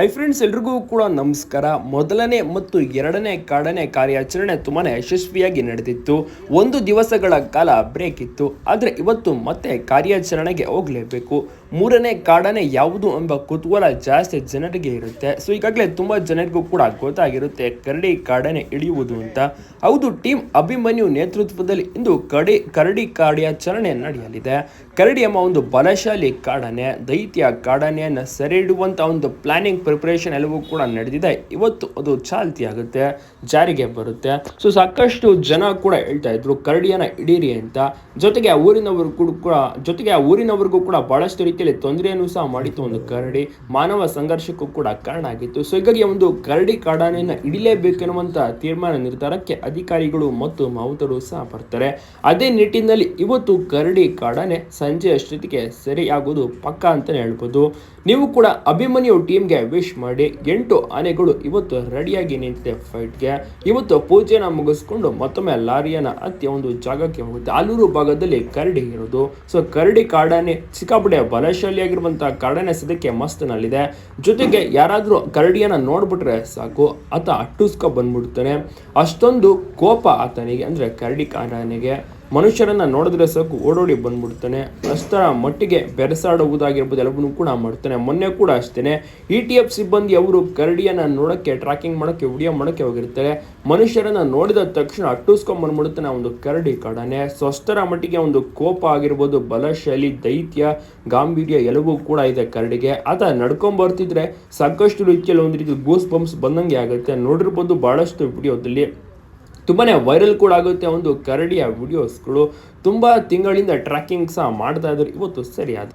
Hi friends ಎಲ್ರಿಗೂ ಕೂಡ ನಮಸ್ಕಾರ. ಮೊದಲನೇ ಮತ್ತು ಎರಡನೇ ಕಾಡನೇ ಕಾರ್ಯಾಚರಣೆ ತುಂಬಾ ಯಶಸ್ವಿಯಾಗಿ ನಡೆದಿತ್ತು ಒಂದು ದಿವಸಗಳ ಕಾಲ ಬ್ರೇಕ್ ಇತ್ತು. ಆದರೆ ಇವತ್ತು ಮತ್ತೆ ಕಾರ್ಯಾಚರಣೆಗೆ ಹೋಗಲೇಬೇಕು. ಮೂರನೇ ಕಾಡನೆ ಯಾವುದು ಎಂಬ ಕುತೂಹಲ ಜಾಸ್ತಿ ಜನರಿಗೆ ಇರುತ್ತೆ. ಸೊ ಈಗಾಗಲೇ ತುಂಬ ಜನರಿಗೂ ಕೂಡ ಗೊತ್ತಾಗಿರುತ್ತೆ ಕರಡಿ ಕಾಡನೆ ಇಳಿಯುವುದು ಅಂತ. ಹೌದು ಟೀಮ್ ಅಭಿಮನ್ಯು ನೇತೃತ್ವದಲ್ಲಿ ಇಂದು ಕಡಿ ಕರಡಿ ಕಾರ್ಯಾಚರಣೆ ನಡೆಯಲಿದೆ. ಕರಡಿ ಎಂಬ ಒಂದು ಬಲಶಾಲಿ ಕಾಡನೆ, ದೈತ್ಯ ಕಾಡನೆಯನ್ನು ಸೆರೆ ಒಂದು ಪ್ಲಾನಿಂಗ್ ಪ್ರಿಪರೇಷನ್ ಎಲ್ಲವೂ ಕೂಡ ನಡೆದಿದೆ. ಇವತ್ತು ಅದು ಚಾಲ್ತಿ ಆಗುತ್ತೆ, ಜಾರಿಗೆ ಬರುತ್ತೆ. ಸೊ ಸಾಕಷ್ಟು ಜನ ಕೂಡ ಹೇಳ್ತಾ ಇದ್ರು ಕರಡಿಯನ್ನ ಇಡೀರಿ ಅಂತ. ಜೊತೆಗೆ ಆ ಊರಿನವರು ಕೂಡ, ಜೊತೆಗೆ ಆ ಊರಿನವರಿಗೂ ಕೂಡ ಬಹಳಷ್ಟು ರೀತಿಯಲ್ಲಿ ತೊಂದರೆಯನ್ನು ಸಹ ಮಾಡಿತ್ತು ಒಂದು ಕರಡಿ. ಮಾನವ ಸಂಘರ್ಷಕ್ಕೂ ಕೂಡ ಕಾರಣ ಆಗಿತ್ತು. ಸೊ ಹೀಗಾಗಿ ಒಂದು ಕರಡಿ ಕಾಡಾನೆಯನ್ನು ಇಡಲೇಬೇಕೆನ್ನುವಂತಹ ತೀರ್ಮಾನ ನಿರ್ಧಾರಕ್ಕೆ ಅಧಿಕಾರಿಗಳು ಮತ್ತು ಮಾವುತರು ಸಹ ಬರ್ತಾರೆ. ಅದೇ ನಿಟ್ಟಿನಲ್ಲಿ ಇವತ್ತು ಕರಡಿ ಕಾಡಾನೆ ಸಂಜೆ ಅಷ್ಟೊತ್ತಿಗೆ ಸರಿಯಾಗೋದು ಪಕ್ಕ ಅಂತಲೇ ಹೇಳ್ಬೋದು. ನೀವು ಕೂಡ ಅಭಿಮನ್ಯು ಟೀಮ್ಗೆ ವಿಶ್ ಮಾಡಿ ಎಂಟು ಆನೆಗಳು ಇವತ್ತು ರೆಡಿಯಾಗಿ ನಿಂತಿದೆ ಫೈಟ್ಗೆ ಇವತ್ತು ಪೂಜೆನ ಮುಗಿಸ್ಕೊಂಡು ಮತ್ತೊಮ್ಮೆ ಲಾರಿಯನ್ನ ಹತ್ತಿ ಒಂದು ಜಾಗಕ್ಕೆ ಹೋಗುತ್ತೆ. ಆಲೂರು ಭಾಗದಲ್ಲಿ ಕರಡಿ ಇರೋದು. ಸೊ ಕರಡಿ ಕಾಡಾನೆ ಸಿಕ್ಕಾಪಟ್ಟೆ ಬಲಶಾಲಿಯಾಗಿರುವಂತಹ ಕಾಡಾನೆ ಸದ್ಯಕ್ಕೆ ಮಸ್ತನಲ್ಲಿದೆ. ಜೊತೆಗೆ ಯಾರಾದರೂ ಕರಡಿಯನ್ನ ನೋಡ್ಬಿಟ್ರೆ ಸಾಕು. ಆತ ಅಟ್ಟುಸ್ಕೊ ಬಂದ್ಬಿಡ್ತಾನೆ. ಅಷ್ಟೊಂದು ಕೋಪ ಆತನಿಗೆ, ಅಂದ್ರೆ ಕರಡಿ ಕಾಡಾನೆಗೆ. ಮನುಷ್ಯರನ್ನ ನೋಡಿದ್ರೆ ಸಾಕು, ಓಡೋಡಿ ಬಂದ್ಬಿಡ್ತಾನೆ. ಅಷ್ಟರ ಮಟ್ಟಿಗೆ ಬೆರೆಸಾಡುವುದಾಗಿರ್ಬೋದು, ಎಲ್ಲವನ್ನೂ ಕೂಡ ಮಾಡ್ತಾನೆ. ಮೊನ್ನೆ ಕೂಡ ಅಷ್ಟೇ ಇ ಟಿ ಎಫ್ ಸಿಬ್ಬಂದಿ ಅವರು ಕರಡಿಯನ್ನ ನೋಡಕ್ಕೆ ಟ್ರ್ಯಾಕಿಂಗ್ ಮಾಡೋಕ್ಕೆ ವಿಡಿಯೋ ಮಾಡೋಕ್ಕೆ ಹೋಗಿರ್ತಾರೆ. ಮನುಷ್ಯರನ್ನ ನೋಡಿದ ತಕ್ಷಣ ಅಟ್ಟುಸ್ಕೊಂಡ್ ಬಂದ್ಬಿಡುತ್ತಾನೆ ಒಂದು ಕರಡಿ ಕಾಡಾನೆ. ಸ್ವಸ್ಥರ ಮಟ್ಟಿಗೆ ಒಂದು ಕೋಪ ಆಗಿರ್ಬೋದು, ಬಲಶೈಲಿ, ದೈತ್ಯ, ಗಾಂಭೀರ್ಯ ಎಲ್ಲವೂ ಕೂಡ ಇದೆ ಕರಡಿಗೆ. ಆತ ನಡ್ಕೊಂಡ್ ಬರ್ತಿದ್ರೆ ಸಾಕಷ್ಟು ರೀತಿಯಲ್ಲಿ ಒಂದು ರೀತಿ ಗೂಸ್ ಬಂಪ್ಸ್ ಬಂದಂಗೆ ಆಗುತ್ತೆ. ನೋಡಿರ್ಬೋದು, ಬಹಳಷ್ಟು ವಿಡಿಯೋದಲ್ಲಿ ತುಂಬಾ ವೈರಲ್ ಕೂಡ ಆಗುತ್ತೆ ಒಂದು ಕರಡಿಯ ವಿಡಿಯೋಸ್ಗಳು ತುಂಬ ತಿಂಗಳಿಂದ ಟ್ರ್ಯಾಕಿಂಗ್ ಸಹ ಮಾಡ್ತಾ ಇದ್ದಾರೆ. ಇವತ್ತು ಸರಿ